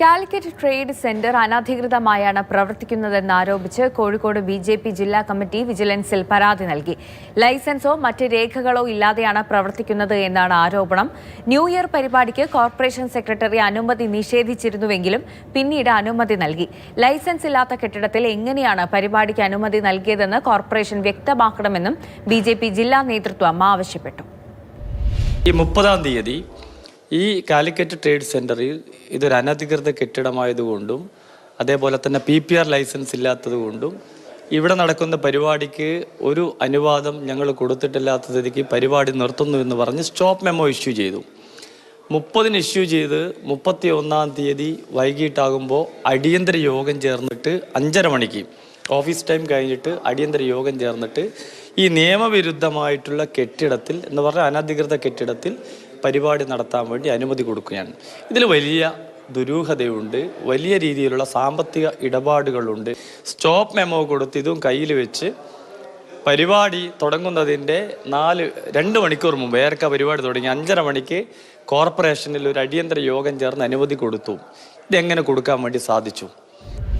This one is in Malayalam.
കാലിക്കറ്റ് ട്രേഡ് സെന്റർ അനധികൃതമായാണ് പ്രവർത്തിക്കുന്നതെന്ന് ആരോപിച്ച് കോഴിക്കോട് ബി ജെ പി ജില്ലാ കമ്മിറ്റി വിജിലൻസിൽ പരാതി നൽകി. ലൈസൻസോ മറ്റ് രേഖകളോ ഇല്ലാതെയാണ് പ്രവർത്തിക്കുന്നത് എന്നാണ് ആരോപണം. ന്യൂ ഇയർ പരിപാടിക്ക് കോർപ്പറേഷൻ സെക്രട്ടറി അനുമതി നിഷേധിച്ചിരുന്നുവെങ്കിലും പിന്നീട് അനുമതി നൽകി. ലൈസൻസ് ഇല്ലാത്ത കെട്ടിടത്തിൽ എങ്ങനെയാണ് പരിപാടിക്ക് അനുമതി നൽകിയതെന്ന് കോർപ്പറേഷൻ വ്യക്തമാക്കണമെന്നും ബി ജില്ലാ നേതൃത്വം ആവശ്യപ്പെട്ടു. ഈ മുപ്പതാം തീയതി ഈ കാലിക്കറ്റ് ട്രേഡ് സെന്ററിൽ ഇതൊരു അനധികൃത കെട്ടിടമായതുകൊണ്ടും അതേപോലെ തന്നെ പി പി ആർ ലൈസൻസ് ഇല്ലാത്തതുകൊണ്ടും ഇവിടെ നടക്കുന്ന പരിപാടിക്ക് ഒരു അനുവാദം ഞങ്ങൾ കൊടുത്തിട്ടില്ലാത്ത സ്ഥിതിക്ക് പരിപാടി നിർത്തുന്നു എന്ന് പറഞ്ഞ് സ്റ്റോപ്പ് മെമ്മോ ഇഷ്യൂ ചെയ്തു. മുപ്പതിന് ഇഷ്യൂ ചെയ്ത് മുപ്പത്തി ഒന്നാം തീയതി വൈകിട്ടാകുമ്പോൾ അടിയന്തര യോഗം ചേർന്നിട്ട് അഞ്ചര മണിക്ക് ഓഫീസ് ടൈം കഴിഞ്ഞിട്ട് അടിയന്തര യോഗം ചേർന്നിട്ട് ഈ നിയമവിരുദ്ധമായിട്ടുള്ള കെട്ടിടത്തിൽ എന്ന് പറഞ്ഞാൽ അനധികൃത കെട്ടിടത്തിൽ പരിപാടി നടത്താൻ വേണ്ടി അനുമതി കൊടുക്കുകയാണ്. ഇതിൽ വലിയ ദുരൂഹതയുണ്ട്. വലിയ രീതിയിലുള്ള സാമ്പത്തിക ഇടപാടുകളുണ്ട്. സ്റ്റോപ്പ് മെമോ കൊടുത്ത് ഇതും കയ്യിൽ വെച്ച് പരിപാടി തുടങ്ങുന്നതിന്റെ നാല് രണ്ട് മണിക്കൂർ മുമ്പ് ഏർക്ക പരിപാടി തുടങ്ങി അഞ്ചര മണിക്ക് കോർപ്പറേഷനിൽ ഒരു അടിയന്തര യോഗം ചേർന്ന് അനുമതി കൊടുത്തു. ഇതെങ്ങനെ കൊടുക്കാൻ വേണ്ടി സാധിച്ചു?